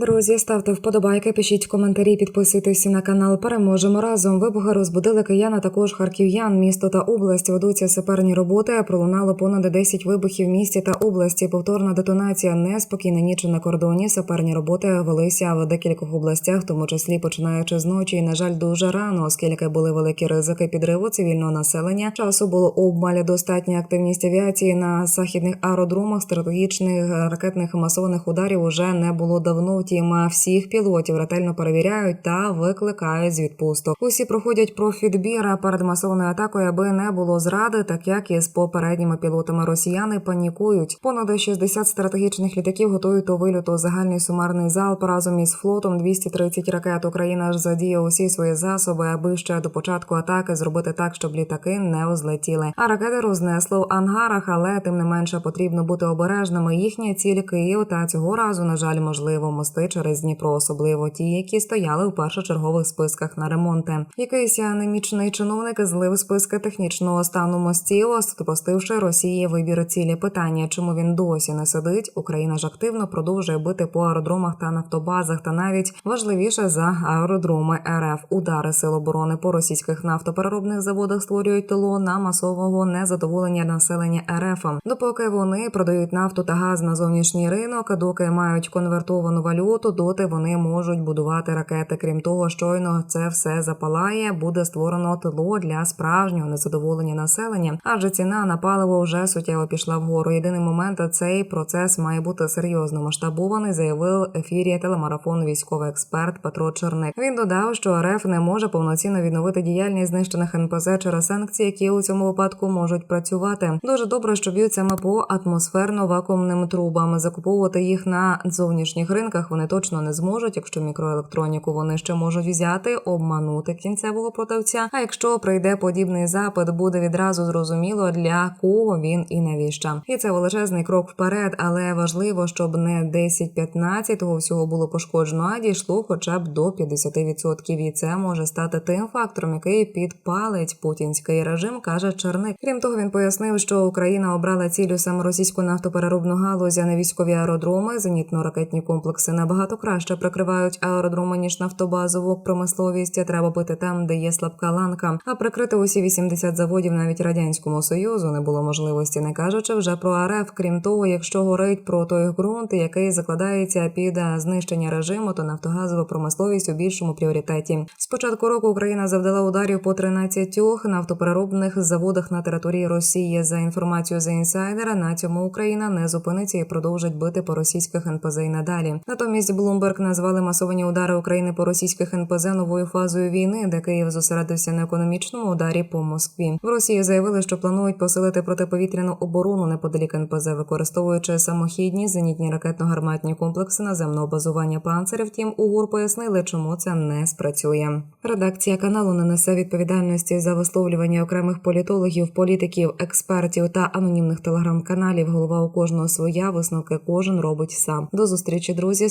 Друзі, ставте вподобайки, пишіть коментарі, підписуйтесь на канал. Переможемо разом. Вибухи розбудили киян, а також харків'ян. Місто та область ведуться саперні роботи. Пролунало понад 10 вибухів в місті та області. Повторна детонація. Неспокійна ніч на кордоні. Саперні роботи велися в декількох областях, тому числі починаючи з ночі. І, на жаль, дуже рано, оскільки були великі ризики підриву цивільного населення. Часу було обмаль достатня активність авіації на західних аеродромах. Стратегічних ракетних масованих ударів уже не було давно. Втім, всіх пілотів ретельно перевіряють та викликають з відпусток. Усі проходять профідбір перед масованою атакою, аби не було зради, так як і з попередніми пілотами росіяни панікують. Понад 60 стратегічних літаків готують до вильоту. Загальний сумарний залп разом із флотом 230 ракет. Україна ж задіє усі свої засоби, аби ще до початку атаки зробити так, щоб літаки не взлетіли. А ракети рознесло в ангарах, але тим не менше потрібно бути обережними. Їхня ціль Київ та цього разу, на жаль, можливо, мости через Дніпро, особливо ті, які стояли в першочергових списках на ремонти. Якийсь анемічний чиновник злив списки технічного стану мостів, допустивши Росії вибір цілі питання, чому він досі не сидить. Україна ж активно продовжує бити по аеродромах та нафтобазах, та навіть важливіше за аеродроми РФ. Удари сил оборони по російських нафтопереробних заводах створюють тило на масового незадоволення населення РФ. Допоки вони продають нафту та газ на зовнішній ринок, доки мають конвертовану валюту, доти вони можуть будувати ракети. Крім того, щойно це все запалає, буде створено тило для справжнього незадоволення населення, адже ціна на паливо вже суттєво пішла вгору. Єдиний момент цей процес має бути серйозно масштабований, заявив ефірі телемарафон військовий експерт Петро Черник. Він додав, що РФ не може повноцінно відновити діяльність знищених НПЗ через санкції, які у цьому випадку можуть працювати. Дуже добре, що б'ють саме по атмосферно-вакуумним трубам. Закуповувати їх на зовнішніх ринках вони точно не зможуть. Якщо мікроелектроніку вони ще можуть взяти, обманути кінцевого продавця. А якщо прийде подібний запит, буде відразу зрозуміло для кого він і навіщо. І це величезний крок вперед, але важливо, щоб не 10-15 того всього було пошкоджено, а дійшло хоча б до 50%. І це може стати тим фактором, який підпалить путінський режим, каже Черник. Крім того, він пояснив, що Україна обрала цілю саме російську нафтопереробну галузь, а не військові аеродроми, зенітно-ракетні комплекси набагато краще прикривають аеродроми ніж нафтобазову промисловість. Треба бити там, де є слабка ланка. А прикрити усі 80 заводів навіть радянському союзу не було можливості, не кажучи вже про РФ. Крім того, якщо горить про той ґрунт, який закладається під знищення режиму, то нафтогазова промисловість у більшому пріоритеті. З початку року Україна завдала ударів по 13 нафтопереробних заводах на території Росії. За інформацією за інсайдера, на цьому Україна не зупиниться і продовжить бити по російських НПЗ і надалі. Натомість Блумберг назвали масовані удари України по російських НПЗ новою фазою війни, де Київ зосередився на економічному ударі по Москві. В Росії заявили, що планують посилити протиповітряну оборону неподалік НПЗ, використовуючи самохідні зенітні ракетно-гарматні комплекси наземного базування панцирів. Втім, у ГУР пояснили, чому це не спрацює. Редакція каналу не несе відповідальності за висловлювання окремих політологів, політиків, експертів та анонімних телеграм-каналів. Голова у кожного своя висновки кожен робить сам. До зустрічі, друзі.